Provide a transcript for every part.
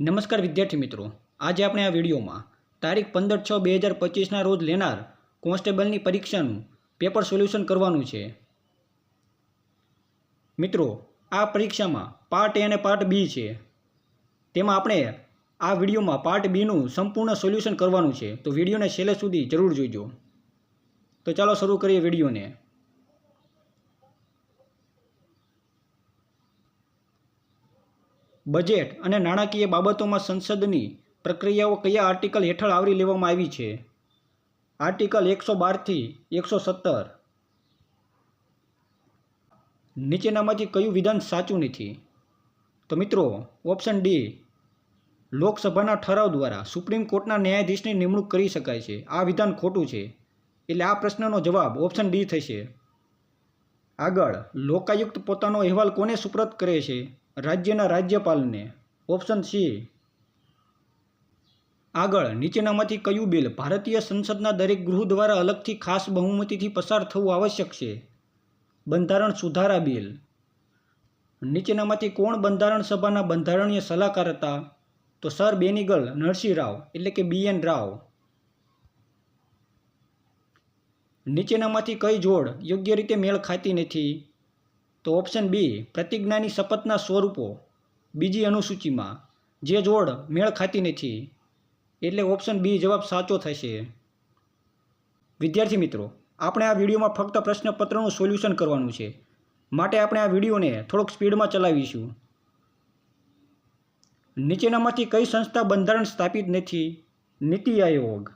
નમસ્કાર વિદ્યાર્થી મિત્રો. આજે આપણે આ વિડીયોમાં તારીખ પંદર છ બે હજાર પચીસના રોજ લેનાર કોન્સ્ટેબલની પરીક્ષાનું પેપર સોલ્યુશન કરવાનું છે. મિત્રો, આ પરીક્ષામાં પાર્ટ એ અને પાર્ટ બી છે. તેમાં આપણે આ વિડીયોમાં પાર્ટ બીનું સંપૂર્ણ સોલ્યુશન કરવાનું છે. તો વિડીયોને છેલ્લે સુધી જરૂર જોઈજો તો ચાલો શરૂ કરીએ વિડીયોને. બજેટ અને નાણાકીય બાબતોમાં સંસદની પ્રક્રિયાઓ કયા આર્ટિકલ હેઠળ આવરી લેવામાં આવી છે? આર્ટિકલ એકસો બારથી એકસો સત્તર. નીચેનામાંથી કયું વિધાન સાચું નથી? તો મિત્રો, ઓપ્શન ડી, લોકસભાના ઠરાવ દ્વારા સુપ્રીમ કોર્ટના ન્યાયાધીશની નિમણૂક કરી શકાય છે. આ વિધાન ખોટું છે. એટલે આ પ્રશ્નનો જવાબ ઓપ્શન ડી થશે. આગળ, લોકાયુક્ત પોતાનો અહેવાલ કોને સુપ્રત કરે છે? રાજ્યના રાજ્યપાલને ઓપ્શન સી આગળ નીચેનામાંથી કયું બિલ ભારતીય સંસદના દરેક ગૃહ દ્વારા અલગથી ખાસ બહુમતીથી પસાર થવું આવશ્યક છે? બંધારણ સુધારા બિલ નીચેનામાંથી કોણ બંધારણ સભાના બંધારણીય સલાહકાર હતા? તો સર બેનિગલ નરસિંહ રાવ એટલે કે બી એન રાવ. નીચેનામાંથી કઈ જોડ યોગ્ય રીતે મેળ ખાતી નથી? તો ઓપ્શન બી પ્રતિજ્ઞાની શપથના સ્વરૂપો. બીજી અનુસૂચિમાં, જે જોડ મેળ ખાતી નથી, એટલે ઓપ્શન બી જવાબ સાચો થશે. વિદ્યાર્થી મિત્રો, આપણે આ વિડીયોમાં ફક્ત પ્રશ્નપત્રનું સોલ્યુશન કરવાનું છે. માટે આપણે આ વિડીયોને થોડોક સ્પીડમાં ચલાવીશું. નીચેનામાંથી કઈ સંસ્થા બંધારણ સ્થાપિત નથી? નીતિ આયોગ.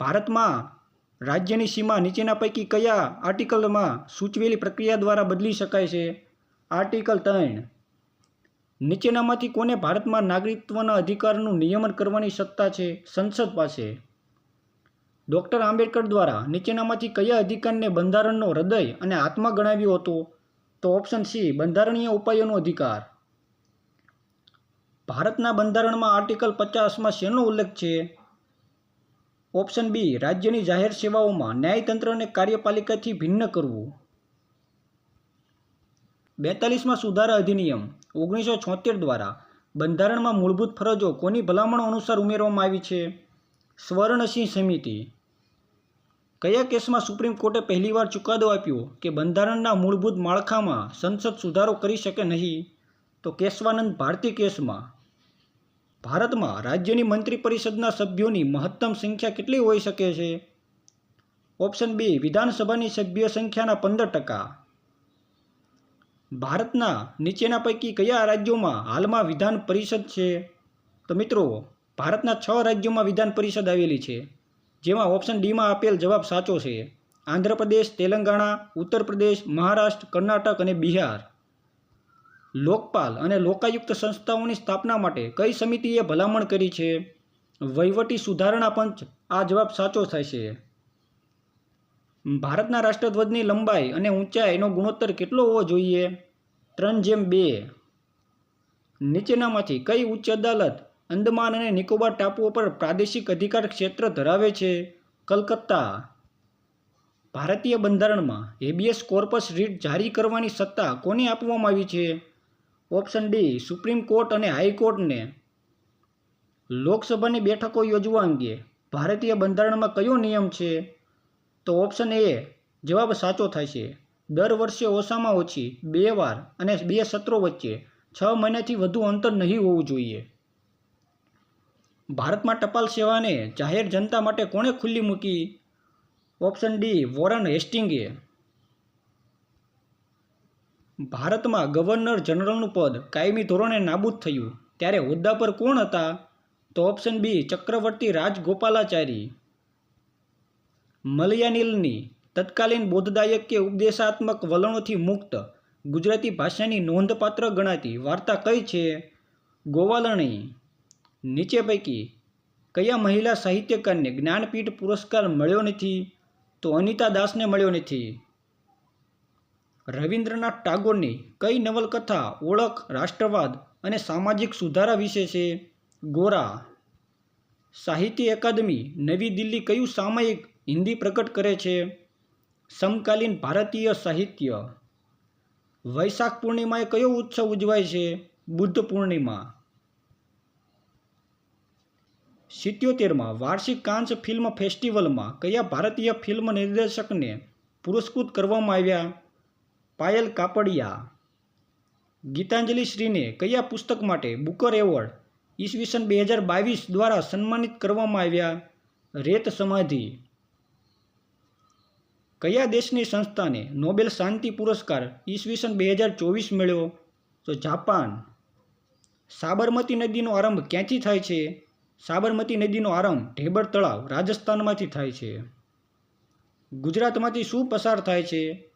ભારતમાં રાજ્યની સીમા નીચેના પૈકી કયા આર્ટિકલમાં સૂચવેલી પ્રક્રિયા દ્વારા બદલી શકાય છે? આર્ટિકલ ત્રણ. નીચેનામાંથી કોને ભારતમાં નાગરિકત્વના અધિકારનું નિયમન કરવાની સત્તા છે? સંસદ પાસે. ડૉક્ટર આંબેડકર દ્વારા નીચેનામાંથી કયા અધિકારને બંધારણનો હૃદય અને આત્મા ગણાવ્યો હતો? તો ઓપ્શન સી, બંધારણીય ઉપાયોનો અધિકાર. ભારતના બંધારણમાં આર્ટિકલ પચાસમાં શેનો ઉલ્લેખ છે? ઓપ્શન બી, રાજ્યની જાહેર સેવાઓમાં ન્યાયતંત્રને કાર્યપાલિકાથી ભિન્ન કરવું. બેતાલીસમાં સુધારા અધિનિયમ, ઓગણીસો છોતેર દ્વારા બંધારણમાં મૂળભૂત ફરજો કોની ભલામણો અનુસાર ઉમેરવામાં આવી છે? સ્વર્ણસિંહ સમિતિ. કયા કેસમાં સુપ્રીમ કોર્ટે પહેલીવાર ચુકાદો આપ્યો કે બંધારણના મૂળભૂત માળખામાં સંસદ સુધારો કરી શકે નહીં? તો કેશવાનંદ ભારતી કેસમાં ભારતમાં રાજ્યની મંત્રી પરિષદના સભ્યોની મહત્તમ સંખ્યા કેટલી હોઈ શકે છે? ઓપ્શન બી, વિધાનસભાની સભ્ય સંખ્યાના પંદર ટકા. ભારતના નીચેના પૈકી કયા રાજ્યોમાં હાલમાં વિધાન પરિષદ છે? તો મિત્રો, ભારતના છ રાજ્યોમાં વિધાન પરિષદ આવેલી છે, જેમાં ઓપ્શન ડીમાં આપેલ જવાબ સાચો છે. આંધ્રપ્રદેશ, તેલંગાણા ઉત્તર પ્રદેશ મહારાષ્ટ્ર, કર્ણાટક અને બિહાર. લોકપાલ અને લોકાયુક્ત સંસ્થાઓની સ્થાપના માટે કઈ સમિતિએ ભલામણ કરી છે? વહીવટી સુધારણા પંચ, આ જવાબ સાચો થાય છે. ભારતના રાષ્ટ્રધ્વજની લંબાઈ અને ઊંચાઈનો ગુણોત્તર કેટલો હોવો જોઈએ? ત્રણ જેમ બે. નીચેનામાંથી કઈ ઉચ્ચ અદાલત અંદમાન અને નિકોબાર ટાપુઓ પર પ્રાદેશિક અધિકાર ક્ષેત્ર ધરાવે છે? કલકત્તા. ભારતીય બંધારણમાં હેબિયસ કોર્પસ રીટ જારી કરવાની સત્તા કોને આપવામાં આવી છે? ઓપ્શન ડી સુપ્રીમ કોર્ટ અને હાઈકોર્ટને લોકસભાની બેઠકો યોજવા અંગે ભારતીય બંધારણમાં કયો નિયમ છે? તો ઓપ્શન એ જવાબ સાચો છે દર વર્ષે ઓછામાં ઓછી બે વાર અને બે સત્રો વચ્ચે છ મહિનાથી વધુ અંતર નહીં હોવું જોઈએ. ભારતમાં ટપાલ સેવાને જાહેર જનતા માટે કોણે ખુલ્લી મૂકી? ઓપ્શન ડી વોરન હેસ્ટિંગે ભારતમાં ગવર્નર જનરલનું પદ કાયમી ધોરણે નાબૂદ થયું. ત્યારે હોદ્દા પર કોણ હતા? તો ઓપ્શન બી ચક્રવર્તી રાજગોપાલાચારી. મલયાનિલની તત્કાલીન બોધદાયક કે ઉપદેશાત્મક વલણોથી મુક્ત ગુજરાતી ભાષાની નોંધપાત્ર ગણાતી વાર્તા કઈ છે? ગોવાલણી. નીચે પૈકી, કયા મહિલા સાહિત્યકારને જ્ઞાનપીઠ પુરસ્કાર મળ્યો નથી? તો અનિતા દાસને મળ્યો નથી. રવિન્દ્રનાથ ટાગોરની કઈ નવલકથા ઓળખ, રાષ્ટ્રવાદ અને સામાજિક સુધારા વિશે છે? ગોરા, સાહિત્ય અકાદમી નવી દિલ્હી કયું સામયિક હિન્દી પ્રકટ કરે છે? સમકાલીન ભારતીય સાહિત્ય. વૈશાખ પૂર્ણિમાએ કયો ઉત્સવ ઉજવાય છે? બુદ્ધ પૂર્ણિમા. સિત્યોતેરમાં વાર્ષિક કાન્સ ફિલ્મ ફેસ્ટિવલમાં કયા ભારતીય ફિલ્મ નિર્દેશકને પુરસ્કૃત કરવામાં આવ્યા? પાયલ કાપડિયા. ગીતાંજલિ શ્રીને કયા પુસ્તક માટે બુકર એવોર્ડ ઈસવીસન બે હજાર બાવીસ દ્વારા સન્માનિત કરવામાં આવ્યા? રેત સમાધિ. કયા દેશની સંસ્થાને નોબેલ શાંતિ પુરસ્કાર ઈસવીસન બે હજાર ચોવીસ મળ્યો તો જાપાન. સાબરમતી નદીનો આરંભ ક્યાંથી થાય છે? સાબરમતી નદીનો આરંભ ઢેબર તળાવ રાજસ્થાનમાંથી થાય છે. ગુજરાતમાંથી શું પસાર થાય છે?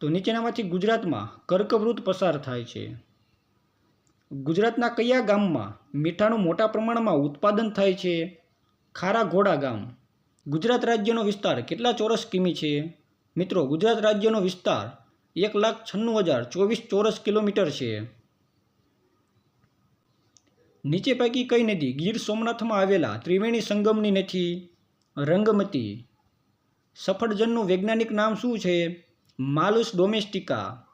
તો નીચેનામાંથી ગુજરાતમાં કર્કવૃત પસાર થાય છે. ગુજરાતના કયા ગામમાં મીઠાનું મોટા પ્રમાણમાં ઉત્પાદન થાય છે? ખારા ઘોડા ગામ. ગુજરાત રાજ્યનો વિસ્તાર કેટલા ચોરસ કિમી છે? મિત્રો, ગુજરાત રાજ્યનો વિસ્તાર એક લાખ છન્નું હજાર ચોવીસ ચોરસ કિલોમીટર છે. નીચે પૈકી કઈ નદી ગીર સોમનાથમાં આવેલા ત્રિવેણી સંગમની નથી? રંગમતી. સફરજનનું વૈજ્ઞાનિક નામ શું છે? માલુસ ડોમેસ્ટિકા.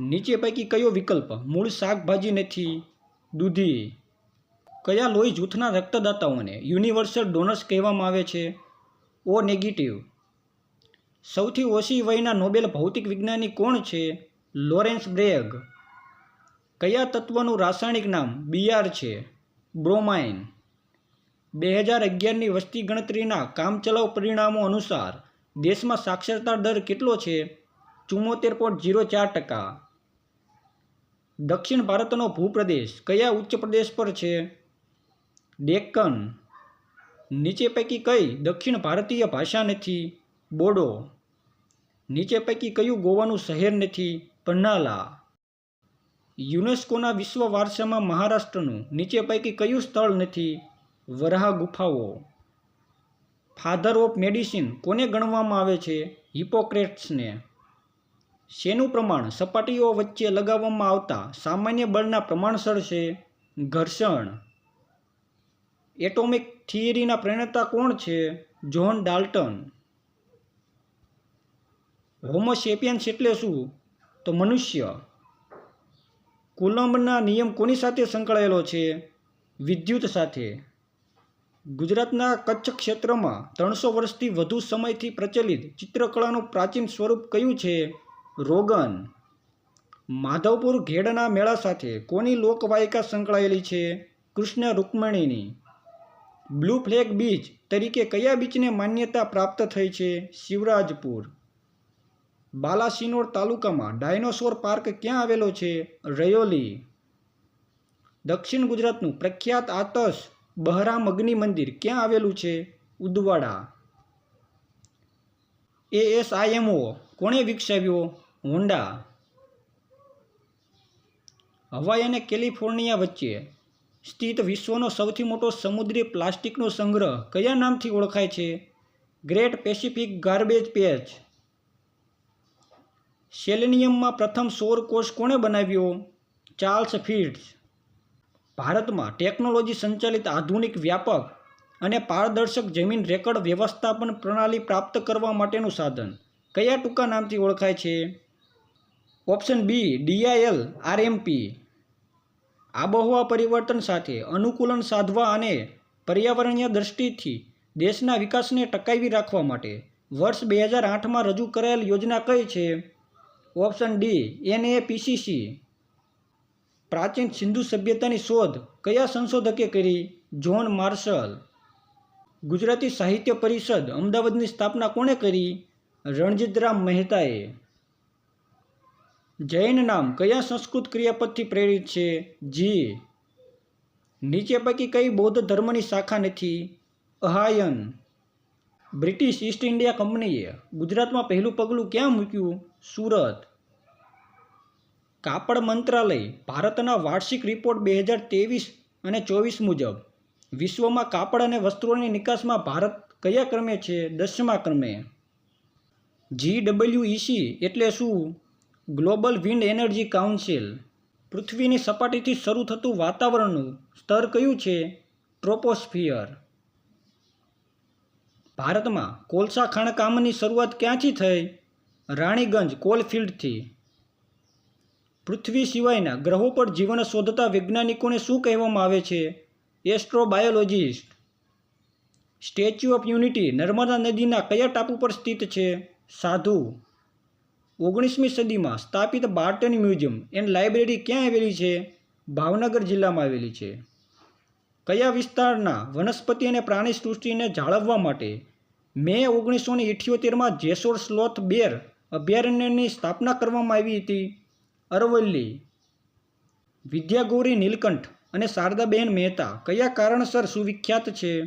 નીચે પૈકી કયો વિકલ્પ? મૂળ શાકભાજી નથી. દૂધી. કયા લોહી જૂથના રક્તદાતાઓને યુનિવર્સલ ડોનર્સ કહેવામાં આવે છે? O negative. સૌથી ઓછી વયના નોબેલ ભૌતિક વિજ્ઞાની કોણ છે? Lawrence Bragg. કયા તત્વનું રાસાયણિક નામ બીઆર છે? બ્રોમાઇન. બે હજાર અગિયારની વસ્તી ગણતરીના કામચલાઉ પરિણામો અનુસાર દેશમાં સાક્ષરતા દર કેટલો છે? ચુમ્મોતેર પોઈન્ટ જીરો ચાર ટકા. દક્ષિણ ભારતનો ભૂપ્રદેશ કયા ઉચ્ચ પ્રદેશ પર છે? ડેક્કન. નીચે પૈકી કઈ દક્ષિણ ભારતીય ભાષા નથી? બોડો. નીચે પૈકી કયું ગોવાનું શહેર નથી? પન્નાલા. યુનેસ્કોના વિશ્વ વારસામાં મહારાષ્ટ્રનું નીચે પૈકી કયું સ્થળ નથી? વરાહ ગુફાઓ. ફાધર ઓફ મેડિસિન કોને ગણવામાં આવે છે? હિપોક્રેટ્સને શેનું પ્રમાણ? સપાટીઓ વચ્ચે લગાવવામાં આવતા સામાન્ય બળના પ્રમાણસર છે? ઘર્ષણ. એટોમિક થિયરીના પ્રણેતા કોણ છે? જ્હોન ડાલ્ટન હોમોસેપિયન્સ એટલે શું? તો મનુષ્ય. કુલંબના નિયમ કોની સાથે સંકળાયેલો છે? વિદ્યુત સાથે. ગુજરાતના કચ્છ ક્ષેત્રમાં ત્રણસો વર્ષથી વધુ સમયથી પ્રચલિત ચિત્રકળાનું પ્રાચીન સ્વરૂપ કયું છે? રોગન. માધવપુર ઘેડના મેળા સાથે કોની લોકવાયિકા સંકળાયેલી છે? કૃષ્ણ રૂકમણીની. બ્લુ ફ્લેગ બીચ તરીકે કયા બીચને માન્યતા પ્રાપ્ત થઈ છે? શિવરાજપુર. બાલાસિનોર તાલુકામાં ડાયનોસોર પાર્ક ક્યાં આવેલો છે? રયોલી. દક્ષિણ ગુજરાતનું પ્રખ્યાત આતશ બહરામ અગ્નિ મંદિર ક્યાં આવેલું છે? ઉદવાડા. એએસઆઈએમઓ કોણે વિકસાવ્યો? હોન્ડા. હવાઈ અને કેલિફોર્નિયા વચ્ચે સ્થિત વિશ્વનો સૌથી મોટો સમુદ્રી પ્લાસ્ટિકનો સંગ્રહ કયા નામથી ઓળખાય છે? Great Pacific garbage patch. સેલેનિયમમાં પ્રથમ સૌર કોષ કોણે બનાવ્યો? ચાર્લ્સ ફિટ્સ ભારતમાં ટેકનોલોજી સંચાલિત આધુનિક વ્યાપક અને પારદર્શક જમીન રેકર્ડ વ્યવસ્થાપન પ્રણાલી પ્રાપ્ત કરવા માટેનું સાધન. કયા ટૂંકા નામથી ઓળખાય છે? ઓપ્શન બી ડીઆઈએલ આરએમપી આબોહવા પરિવર્તન સાથે અનુકૂલન સાધવા અને પર્યાવરણીય દ્રષ્ટિથી દેશના વિકાસને ટકાવી રાખવા માટે વર્ષ બે હજાર આઠમાં રજૂ કરાયેલ યોજના કઈ છે? ઓપ્શન ડી એનએપીસીસી પ્રાચીન સિંધુ સભ્યતાની શોધ કયા સંશોધકે કરી? John marshal. ગુજરાતી સાહિત્ય પરિષદ અમદાવાદની સ્થાપના કોણે કરી? રણજીતરામ મહેતાએ. જૈન નામ કયા સંસ્કૃત ક્રિયાપદથી પ્રેરિત છે? જી. નીચે પૈકી કઈ બૌદ્ધ ધર્મની શાખા નથી? અહાયન. બ્રિટિશ ઈસ્ટ ઇન્ડિયા કંપનીએ ગુજરાતમાં પહેલું પગલું ક્યાં મૂક્યું? સુરત. કાપડ મંત્રાલય ભારતના વાર્ષિક રિપોર્ટ બે હજાર ત્રેવીસ અને ચોવીસ મુજબ વિશ્વમાં કાપડ અને વસ્ત્રોની નિકાસમાં ભારત કયા ક્રમે છે? દસમા ક્રમે. જી ડબલ્યુઈસી એટલે શું? Global wind energy council. પૃથ્વીની સપાટીથી શરૂ થતું વાતાવરણનું સ્તર કયું છે? ટ્રોપોસ્ફિયર. ભારતમાં કોલસા ખાણકામની શરૂઆત ક્યાંથી થઈ? રાણીગંજ કોલફિલ્ડથી. પૃથ્વી સિવાયના ગ્રહો પર જીવન શોધતા વૈજ્ઞાનિકોને શું કહેવામાં આવે છે? Astrobiologist statue of unity Narmada નદીના કયા ટાપુ પર સ્થિત છે? સાધુ. ઓગણીસમી સદીમાં સ્થાપિત બાર્ટન મ્યુઝિયમ એન્ડ લાઇબ્રેરી ક્યાં આવેલી છે? ભાવનગર જિલ્લામાં આવેલી છે. કયા વિસ્તારના વનસ્પતિ અને પ્રાણી સૃષ્ટિને જાળવવા માટે મે ઓગણીસો ને ઇઠ્યોતેરમાં જેસોર સ્લોથ બેર અભયારણ્યની સ્થાપના કરવામાં આવી હતી? અરવલ્લી. વિદ્યાગૌરી નીલકંઠ અને શારદાબેન મહેતા કયા કારણસર સુવિખ્યાત છે?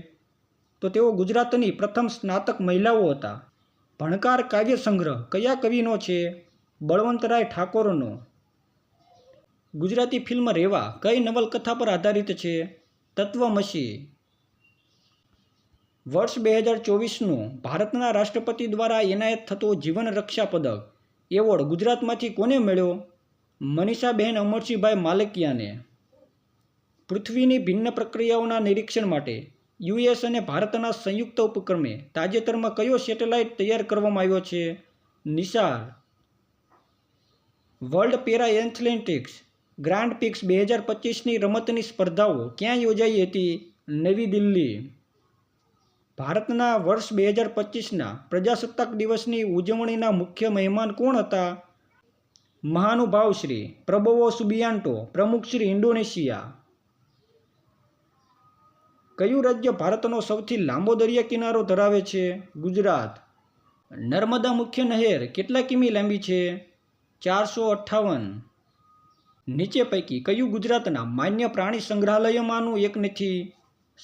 તો તેઓ ગુજરાતની પ્રથમ સ્નાતક મહિલાઓ હતા. ભણકાર કાવ્ય સંગ્રહ કયા કવિનો છે? બળવંતરાય ઠાકોરનો. ગુજરાતી ફિલ્મ રેવા કઈ નવલકથા પર આધારિત છે? તત્વમસી. વર્ષ બે હજાર ચોવીસનું ભારતના રાષ્ટ્રપતિ દ્વારા એનાયત થતો જીવન રક્ષા પદક એવોર્ડ ગુજરાતમાંથી કોને મળ્યો? મનીષાબેન અમરસિંહભાઈ માલકિયાને પૃથ્વીની ભિન્ન પ્રક્રિયાઓના નિરીક્ષણ માટે યુએસ અને ભારતના સંયુક્ત ઉપક્રમે તાજેતરમાં કયો સેટેલાઇટ તૈયાર કરવામાં આવ્યો છે? NISAR world para athletics grand prix બે હજાર પચીસની રમતની સ્પર્ધાઓ ક્યાં યોજાઈ હતી? નવી દિલ્હી. ભારતના વર્ષ બે હજાર પચીસના પ્રજાસત્તાક દિવસની ઉજવણીના મુખ્ય મહેમાન કોણ હતા? મહાનુભાવ શ્રી પ્રબોવો સુબિયાન્ટો પ્રમુખ શ્રી ઇન્ડોનેશિયા. કયું રાજ્ય ભારતનો સૌથી લાંબો દરિયા કિનારો ધરાવે છે? ગુજરાત. નર્મદા મુખ્ય નહેર કેટલા કિમી લાંબી છે? ચારસો અઠ્ઠાવન. નીચે પૈકી કયું ગુજરાતના માન્ય પ્રાણી સંગ્રહાલયમાંનું એક નથી?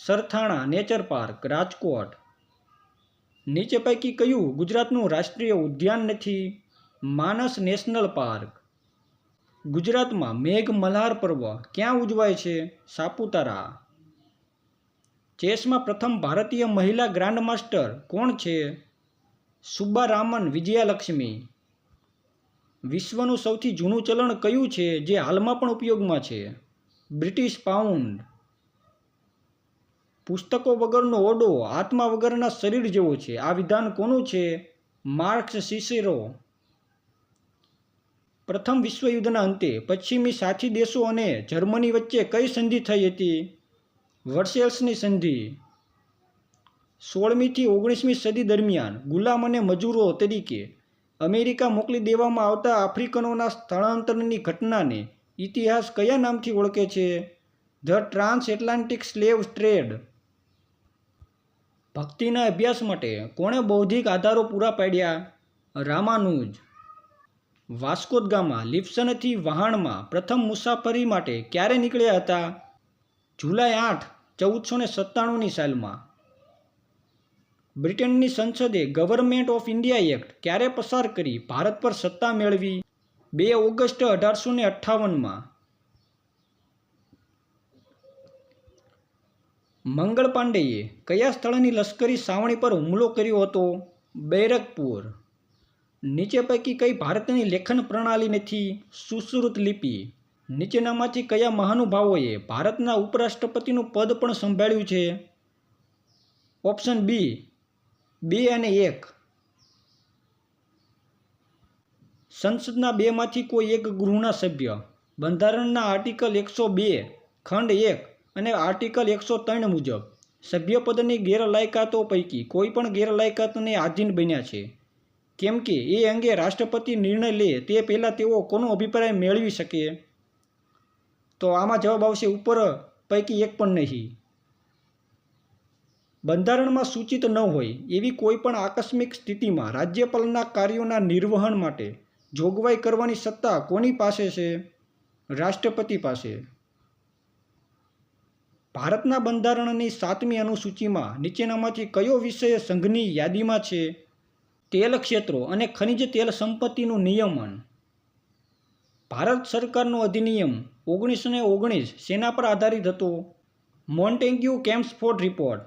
Sarthana nature park, Rajkot. નીચે પૈકી કયું ગુજરાતનું રાષ્ટ્રીય ઉદ્યાન નથી? માનસ નેશનલ પાર્ક. ગુજરાતમાં મેઘ મલ્હાર પર્વ ક્યાં ઉજવાય છે? સાપુતારા. ચેસમાં પ્રથમ ભારતીય મહિલા ગ્રાન્ડ માસ્ટર કોણ છે? સુબ્બારામન વિજયાલક્ષ્મી. વિશ્વનું સૌથી જૂનું ચલણ કયું છે જે હાલમાં પણ ઉપયોગમાં છે? British pound. પુસ્તકો વગરનો ઓડો, આત્મા વગરના શરીર જેવો છે. આ વિધાન કોનું છે? Marcus Cicero. પ્રથમ વિશ્વયુદ્ધના અંતે પશ્ચિમી સાથી દેશો અને જર્મની વચ્ચે કઈ સંધિ થઈ હતી? વર્સેલ્સની સંધિ. સોળમીથી ઓગણીસમી સદી દરમિયાન ગુલામ અને મજૂરો તરીકે અમેરિકા મોકલી દેવામાં આવતા આફ્રિકનોના સ્થળાંતરની ઘટનાને ઇતિહાસ કયા નામથી ઓળખે છે? The transatlantic slave trade. ભક્તિના અભ્યાસ માટે કોણે બૌદ્ધિક આધારો પૂરા પાડ્યા? રામાનુજ. વાસ્કોદ ગામા લિપ્સનથી વહાણમાં પ્રથમ મુસાફરી માટે ક્યારે નીકળ્યા હતા? જુલાઈ આઠ, ચૌદસો ને સત્તાણુંની સાલમાં. બ્રિટનની સંસદે ગવર્મેન્ટ ઓફ ઇન્ડિયા એક્ટ ક્યારે પસાર કરી ભારત પર સત્તા મેળવી? બે ઓગસ્ટ અઢારસો ને અઠ્ઠાવનમાં. મંગળ પાંડેએ કયા સ્થળની લશ્કરી સાવણી પર હુમલો કર્યો હતો? બૈરકપુર. નીચે પૈકી કઈ ભારતની લેખન પ્રણાલી નથી? સુશ્રુત લિપિ. નીચેનામાંથી કયા મહાનુભાવોએ ભારતના ઉપરાષ્ટ્રપતિનું પદ પણ સંભાળ્યું છે? ઓપ્શન બી, બે અને એક. સંસદના બેમાંથી કોઈ એક ગૃહના સભ્ય. બંધારણના આર્ટિકલ એકસો બે, ખંડ એક અને આર્ટિકલ એકસો ત્રણ મુજબ સભ્યપદની ગેરલાયકાતો પૈકી કોઈ પણ ગેરલાયકાતને આધીન બન્યા છે. કેમ કે એ અંગે રાષ્ટ્રપતિ નિર્ણય લે તે પહેલાં તેઓ કોનો અભિપ્રાય મેળવી શકે? તો આમાં જવાબ આવશે ઉપર, પૈકી એક પણ નહીં. બંધારણમાં સૂચિત ન હોય એવી કોઈ પણ આકસ્મિક સ્થિતિમાં રાજ્યપાલના કાર્યોના નિર્વહન માટે જોગવાઈ કરવાની સત્તા કોની પાસે છે? રાષ્ટ્રપતિ પાસે. ભારતના બંધારણની સાતમી અનુસૂચિમાં નીચેનામાંથી કયો વિષય સંઘની યાદીમાં છે? તેલ ક્ષેત્રો અને ખનિજ તેલ સંપત્તિનું નિયમન. ભારત સરકારનો અધિનિયમ ઓગણીસો ને ઓગણીસ સેના પર આધારિત હતો. Montagu Chelmsford report.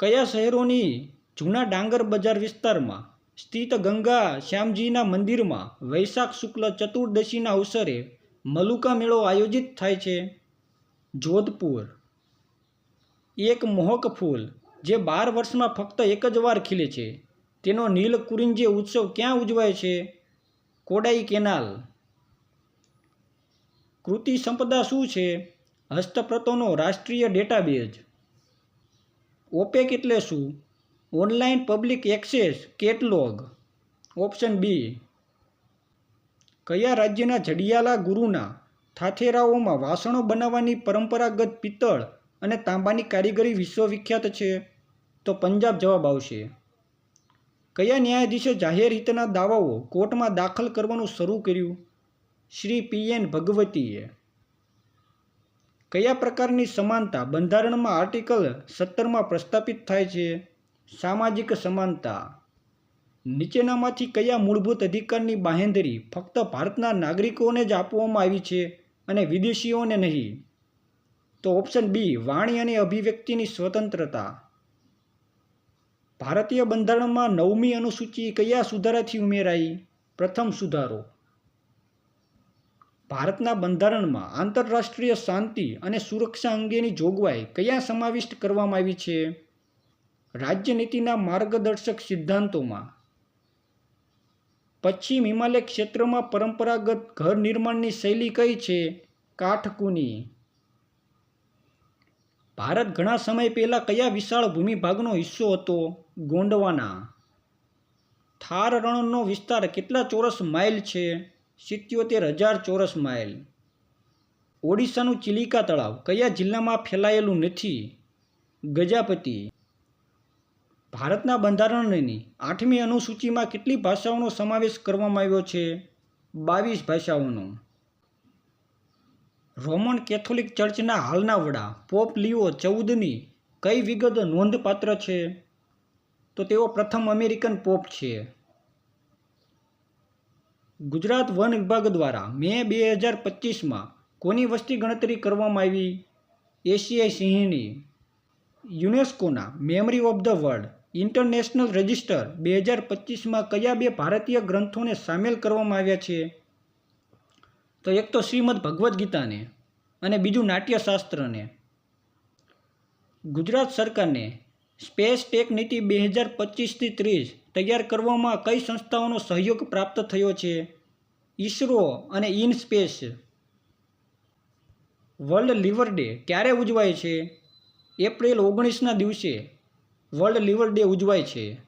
કયા શહેરોની જૂના ડાંગર બજાર વિસ્તારમાં સ્થિત ગંગા શ્યામજીના મંદિરમાં વૈશાખ શુક્લ ચતુર્દશીના અવસરે મલુકા મેળો આયોજિત થાય છે? જોધપુર. એક મોહક ફૂલ જે બાર વર્ષમાં ફક્ત એક જ વાર ખીલે છે, તેનો નીલકુરિંજે ઉત્સવ ક્યાં ઉજવાય છે? કોડાઈ કેનાલ. કૃતિ સંપદા શું છે? હસ્તપ્રતોનો રાષ્ટ્રીય ડેટાબેઝ. ઓપેક એટલે શું? Online public access catalogue. Option B. કયા રાજ્યના જડિયાલા ગુરુના થાથેરાઓમાં વાસણો બનાવવાની પરંપરાગત પિત્તળ અને તાંબાની કારીગરી વિશ્વવિખ્યાત છે, તો પંજાબ જવાબ આવશે. કયા ન્યાયાધીશે જાહેર હિતના દાવાઓ કોર્ટમાં દાખલ કરવાનું શરૂ કર્યું? શ્રી પી એન ભગવતીએ. કયા પ્રકારની સમાનતા બંધારણમાં આર્ટિકલ સત્તરમાં પ્રસ્થાપિત થાય છે? સામાજિક સમાનતા. નીચેનામાંથી કયા મૂળભૂત અધિકારની બાહેંધરી ફક્ત ભારતના નાગરિકોને જ આપવામાં આવી છે અને વિદેશીઓને નહીં? તો ઓપ્શન બી વાણી અને અભિવ્યક્તિની સ્વતંત્રતા. ભારતીય બંધારણમાં નવમી અનુસૂચિ કયા સુધારાથી ઉમેરાઈ? પ્રથમ સુધારો. ભારતના બંધારણમાં આંતરરાષ્ટ્રીય શાંતિ અને સુરક્ષા અંગેની જોગવાઈ કયા સમાવિષ્ટ કરવામાં આવી છે? રાજ્યનીતિના માર્ગદર્શક સિદ્ધાંતોમાં. પશ્ચિમ હિમાલય ક્ષેત્રમાં પરંપરાગત ઘર નિર્માણની શૈલી કઈ છે? કાઠકુની ભારત ઘણા સમય પહેલાં કયા વિશાળ ભૂમિભાગનો હિસ્સો હતો? ગોંડવાના. થાર રણનો વિસ્તાર કેટલા ચોરસ માઇલ છે? સિત્યોતેર હજાર ચોરસ માઇલ. ઓડિશાનું ચિલિકા તળાવ કયા જિલ્લામાં ફેલાયેલું નથી? ગજાપતિ. ભારતના બંધારણની આઠમી અનુસૂચિમાં કેટલી ભાષાઓનો સમાવેશ કરવામાં આવ્યો છે? બાવીસ ભાષાઓનો. રોમન કેથોલિક ચર્ચના હાલના વડા પોપ લિયો ચૌદની કઈ વિગત નોંધપાત્ર છે? તો તેઓ પ્રથમ અમેરિકન પોપ છે. ગુજરાત વન વિભાગ દ્વારા મે બે હજાર પચીસમાં કોની વસ્તી ગણતરી કરવામાં આવી? એશિયાઈ સિંહની. યુનેસ્કોના memory of the world international register બે હજાર પચીસમાં કયા બે ભારતીય ગ્રંથોને સામેલ કરવામાં આવ્યા છે? તો એક તો શ્રીમદ ભગવદ્ ગીતાને અને બીજું નાટ્યશાસ્ત્રને ગુજરાત સરકારને સ્પેસ ટેક નીતિ બે હજાર પચીસથી ત્રીસ તૈયાર કરવામાં કઈ સંસ્થાઓનો સહયોગ પ્રાપ્ત થયો છે? ઈસરો અને IN SPACe. World liver day ક્યારે ઉજવાય છે? એપ્રિલ ઓગણીસના દિવસે વર્લ્ડ લિવર ડે ઉજવાય છે.